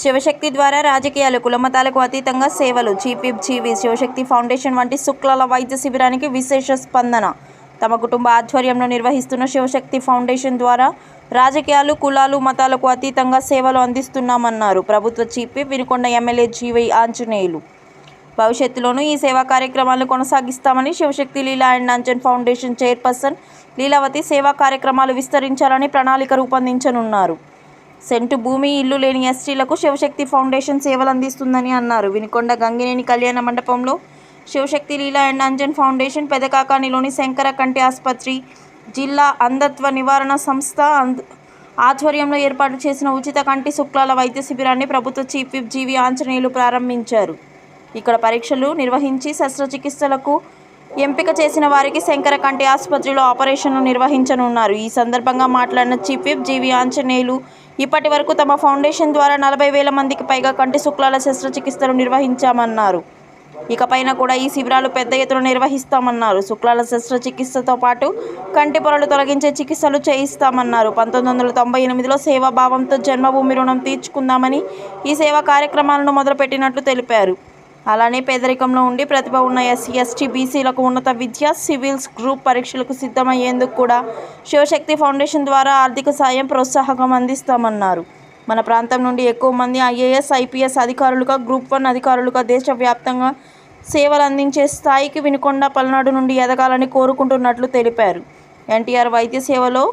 శివశక్తి ద్వారా రాజకీయాలు కులమతాలకు అతీతంగా సేవలు చీపీ జీవి శివశక్తి ఫౌండేషన్ వంటి శుక్లాల వైద్య శిబిరానికి విశేష స్పందన. తమ కుటుంబ ఆధ్వర్యంలో నిర్వహిస్తున్న శివశక్తి ఫౌండేషన్ ద్వారా రాజకీయాలు కులాలు మతాలకు అతీతంగా సేవలు అందిస్తున్నామన్నారు ప్రభుత్వ చీపి వినుకొండ ఎమ్మెల్యే జీవై ఆంజనేయులు. భవిష్యత్తులోనూ ఈ సేవా కార్యక్రమాలను కొనసాగిస్తామని Shivashakti Leela and Anjan foundation chairperson Leelavathi సేవా కార్యక్రమాలు విస్తరించాలని ప్రణాళిక రూపొందించనున్నారు. సెంటు భూమి ఇల్లు లేని ఎస్టీలకు శివశక్తి ఫౌండేషన్ సేవలు అందిస్తుందని అన్నారు. వినుకొండ గంగినేని కళ్యాణ మండపంలో శివశక్తి లీలా అండ్ అంజన్ ఫౌండేషన్ పెదకాకానిలోని శంకర కంటి ఆసుపత్రి జిల్లా అంధత్వ నివారణ సంస్థ ఆధ్వర్యంలో ఏర్పాటు చేసిన ఉచిత కంటి శుక్లాల వైద్య శిబిరాన్ని ప్రభుత్వ చీఫ్ విప్ జీవి ఆంజనేయులు ప్రారంభించారు. ఇక్కడ పరీక్షలు నిర్వహించి శస్త్రచికిత్సలకు ఎంపిక చేసిన వారికి శంకర కంటి ఆసుపత్రిలో ఆపరేషన్ను నిర్వహించనున్నారు. ఈ సందర్భంగా మాట్లాడిన చీఫ్ విప్ జీవి ఆంజనేయులు ఇప్పటి వరకు తమ ఫౌండేషన్ ద్వారా నలభై వేల మందికి పైగా కంటి శుక్లాల శస్త్రచికిత్సలు నిర్వహించామన్నారు. ఇకపైన కూడా ఈ శిబిరాలు పెద్ద ఎత్తున నిర్వహిస్తామన్నారు. శుక్లాల శస్త్రచికిత్సతో పాటు కంటి పొరలు తొలగించే చికిత్సలు చేయిస్తామన్నారు. పంతొమ్మిది వందల తొంభై ఎనిమిదిలో సేవాభావంతో జన్మభూమి రుణం తీర్చుకుందామని ఈ సేవా కార్యక్రమాలను మొదలుపెట్టినట్లు తెలిపారు. అలానే పేదరికంలో ఉండి ప్రతిభ ఉన్న ఎస్సీ ఎస్టీ బీసీలకు ఉన్నత విద్య సివిల్స్ గ్రూప్ పరీక్షలకు సిద్ధమయ్యేందుకు కూడా శివశక్తి ఫౌండేషన్ ద్వారా ఆర్థిక సాయం ప్రోత్సాహకం అందిస్తామన్నారు. మన ప్రాంతం నుండి ఎక్కువ మంది I A S I P S అధికారులుగా గ్రూప్ వన్ అధికారులుగా దేశవ్యాప్తంగా సేవలు అందించే స్థాయికి వినుకొండ పల్నాడు నుండి ఎదగాలని కోరుకుంటున్నట్లు తెలిపారు. ఎన్టీఆర్ వైద్య సేవలో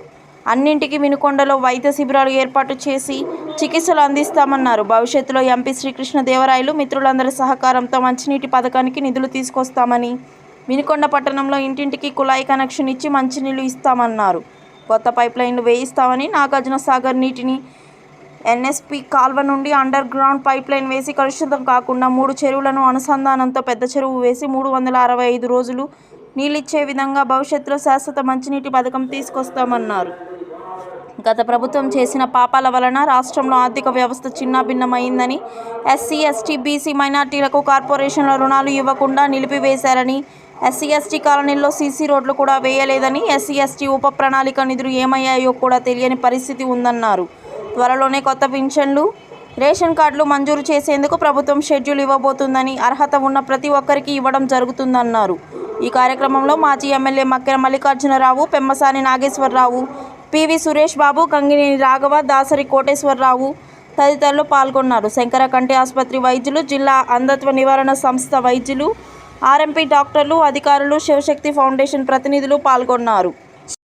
అన్నింటికి వినుకొండలో వైద్య శిబిరాలు ఏర్పాటు చేసి చికిత్సలు అందిస్తామన్నారు. భవిష్యత్తులో ఎంపీ శ్రీకృష్ణ దేవరాయలు మిత్రులందరి సహకారంతో మంచినీటి పథకానికి నిధులు తీసుకొస్తామని వినుకొండ పట్టణంలో ఇంటింటికి కుళాయి కనెక్షన్ ఇచ్చి మంచినీళ్ళు ఇస్తామన్నారు. కొత్త పైప్లైన్లు వేయిస్తామని నాగార్జున సాగర్ నీటిని ఎన్ఎస్పి కాల్వ నుండి అండర్ గ్రౌండ్ పైప్లైన్ వేసి కలుషితం కాకుండా మూడు చెరువులను అనుసంధానంతో పెద్ద చెరువు వేసి మూడు వందల అరవై ఐదు రోజులు నీళ్ళిచ్చే విధంగా భవిష్యత్తులో శాశ్వత మంచినీటి పథకం తీసుకొస్తామన్నారు. గత ప్రభుత్వం చేసిన పాపాల వలన రాష్ట్రంలో ఆర్థిక వ్యవస్థ చిన్నాభిన్నమైందని ఎస్సీ ఎస్టీ బీసీ మైనార్టీలకు కార్పొరేషన్ల రుణాలు ఇవ్వకుండా నిలిపివేశారని ఎస్సీ ఎస్టీ కాలనీల్లో సీసీ రోడ్లు కూడా వేయలేదని ఎస్సీ ఎస్టీ ఉప ప్రణాళిక నిధులు ఏమయ్యాయో కూడా తెలియని పరిస్థితి ఉందన్నారు. త్వరలోనే కొత్త పింఛన్లు రేషన్ కార్డులు మంజూరు చేసేందుకు ప్రభుత్వం షెడ్యూల్ ఇవ్వబోతుందని అర్హత ఉన్న ప్రతి ఒక్కరికి ఇవ్వడం జరుగుతుందన్నారు. ఈ కార్యక్రమంలో మాజీ ఎమ్మెల్యే మక్కెర మల్లికార్జునరావు పెమ్మసాని నాగేశ్వరరావు పివి సురేష్ బాబు కంగినేని రాఘవ దాసరి కోటేశ్వరరావు తదితరులు పాల్గొన్నారు. శంకర కంటి ఆసుపత్రి వైద్యులు జిల్లా అంధత్వ నివారణ సంస్థ వైద్యులు ఆర్ఎంపీ డాక్టర్లు అధికారులు శివశక్తి ఫౌండేషన్ ప్రతినిధులు పాల్గొన్నారు.